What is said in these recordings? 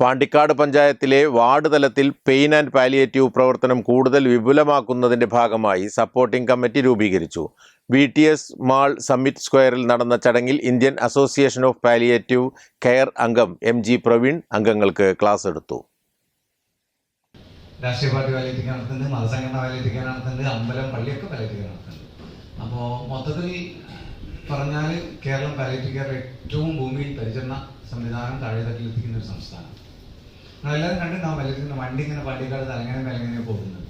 പാണ്ടിക്കാട് പഞ്ചായത്തിലെ വാർഡ് തലത്തിൽ pain and palliative പ്രവർത്തനം കൂടുതൽ വിപുലമാക്കുന്നതിന്റെ ഭാഗമായി സപ്പോർട്ടിംഗ് കമ്മിറ്റി രൂപീകരിച്ചു. B T S mall summit സ്ക്വയറിൽ നടന്ന ചടങ്ങിൽ Indian association of palliative care അംഗം എം ജി പ്രവീൺ അംഗങ്ങൾക്ക് ക്ലാസ് എടുത്തു. രാഷ്ട്രീയ പാർട്ടി വലയത്തിക്കാൻ നടത്തുന്നുണ്ട് മതസംഘടന വലയത്തിക്കാൻ നടത്തുന്നുണ്ട് അമ്പലം പള്ളിയൊക്കെ വലയത്തിക്കാൻ നടത്തുന്നുണ്ട്. അപ്പോൾ മൊത്തത്തിൽ പറഞ്ഞാൽ കേരളം പാലിയേറ്റീവ് കെയർ ഏറ്റവും ഭൂമിയിൽ പരിചരണ സംവിധാനം താഴെത്തട്ടിലെത്തിക്കുന്ന ഒരു സംസ്ഥാനം. നമ്മളെല്ലാവരും കണ്ടിട്ടുണ്ടാവും വലയത്തിക്കുന്ന വണ്ടി ഇങ്ങനെ പള്ളിക്കാട് തലങ്ങനെ വിലങ്ങനെ പോകുന്നത്.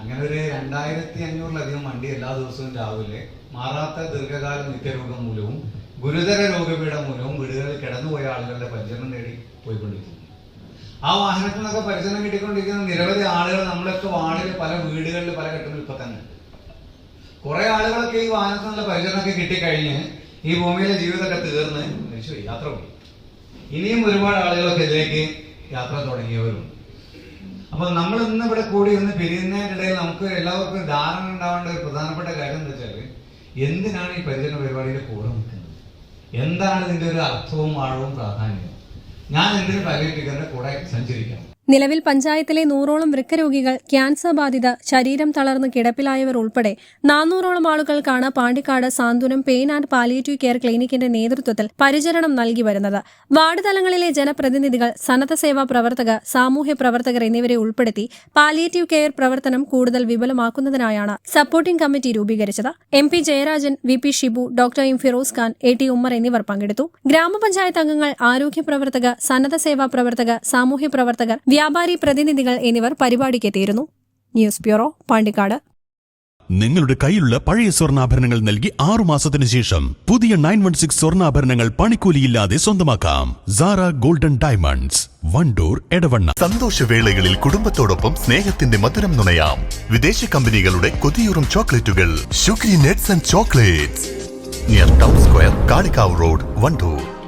അങ്ങനെ ഒരു രണ്ടായിരത്തി അഞ്ഞൂറിലധികം വണ്ടി എല്ലാ ദിവസവും രാവിലെ മാറാത്ത ദീർഘകാല നിത്യരോഗം മൂലവും ഗുരുതര രോഗപീഠ മൂലവും വീടുകളിൽ കിടന്നുപോയ ആളുകളുടെ പരിചരണം നേടി പോയിക്കൊണ്ടിരിക്കുന്നു. ആ വാഹനത്തിൽ നിന്നൊക്കെ പരിചരണം കിട്ടിക്കൊണ്ടിരിക്കുന്ന നിരവധി ആളുകൾ നമ്മളൊക്കെ വാർഡിൽ പല വീടുകളിൽ പല ഘട്ടങ്ങളിൽ ഇപ്പൊ തന്നെ കുറെ ആളുകളൊക്കെ ഈ വാഹനത്തിൽ നിന്നുള്ള പരിചരണമൊക്കെ കിട്ടിക്കഴിഞ്ഞ് ഈ ഭൂമിയിലെ ജീവിതമൊക്കെ തീർന്ന് മരിച്ചുപോയി യാത്ര പോയി. ഇനിയും ഒരുപാട് ആളുകളൊക്കെ ഇതിലേക്ക് യാത്ര തുടങ്ങിയവരും. അപ്പൊ നമ്മൾ ഇന്ന് ഇവിടെ കൂടി ഒന്ന് പിരിയുന്നതിനിടയിൽ നമുക്ക് എല്ലാവർക്കും ധാരണ ഉണ്ടാവേണ്ട ഒരു പ്രധാനപ്പെട്ട കാര്യം എന്താ വെച്ചാൽ എന്തിനാണ് ഈ പരിചരണ പരിപാടിയിൽ കൂടെ നിൽക്കുന്നത്? എന്താണ് ഇതിന്റെ ഒരു അർത്ഥവും ആഴവും പ്രാധാന്യവും? ഞാൻ എന്തിനു പരിഹരിക്കുന്നതിന്റെ കൂടെ സഞ്ചരിക്കണം? നിലവിൽ പഞ്ചായത്തിലെ നൂറോളം വൃക്കരോഗികൾ ക്യാൻസർ ബാധിത ശരീരം തളർന്ന് കിടപ്പിലായവർ ഉൾപ്പെടെ നാനൂറോളം ആളുകൾക്കാണ് Pandikkad Santhwanam pain and palliative care ക്ലിനിക്കിന്റെ നേതൃത്വത്തിൽ പരിചരണം നൽകി വരുന്നത്. വാർഡ് തലങ്ങളിലെ ജനപ്രതിനിധികൾ സന്നദ്ധ സേവാ പ്രവർത്തകർ സാമൂഹ്യ പ്രവർത്തകർ എന്നിവരെ ഉൾപ്പെടുത്തി പാലിയേറ്റീവ് കെയർ പ്രവർത്തനം കൂടുതൽ വിപുലമാക്കുന്നതിനായാണ് സപ്പോർട്ടിംഗ് കമ്മിറ്റി രൂപീകരിച്ചത്. M P Jayarajan V P Shibu doctor M Firoz Khan A T Ummer എന്നിവർ പങ്കെടുത്തു. ഗ്രാമപഞ്ചായത്ത് അംഗങ്ങൾ ആരോഗ്യ പ്രവർത്തകർ സന്നദ്ധ സേവാ പ്രവർത്തകർ സാമൂഹ്യ പ്രവർത്തകർ വ്യാപാരി പ്രതിനിധികൾ എന്നിവർ പരിപാടിക്ക് എത്തിയിരുന്നു ന്യൂസ് ബ്യൂറോ പാണ്ടിക്കാട്. നിങ്ങളുടെ കയ്യിലുള്ള പഴയ സ്വർണാഭരണങ്ങൾ നൽകി ആറു മാസത്തിന് ശേഷം പുതിയ നയൻ വൺ സിക്സ് സ്വർണാഭരണങ്ങൾ പണിക്കൂലിയില്ലാതെ സ്വന്തമാക്കാം. Sara golden diamonds Wandoor Edavanna. സന്തോഷവേളകളിൽ കുടുംബത്തോടൊപ്പം സ്നേഹത്തിന്റെ മധുരം നുണയാം. വിദേശ കമ്പനികളുടെ കൊതിയൂറും ചോക്ലേറ്റുകൾ. Sugary nuts and chocolates. Near town square Kalikavu road Wandoor.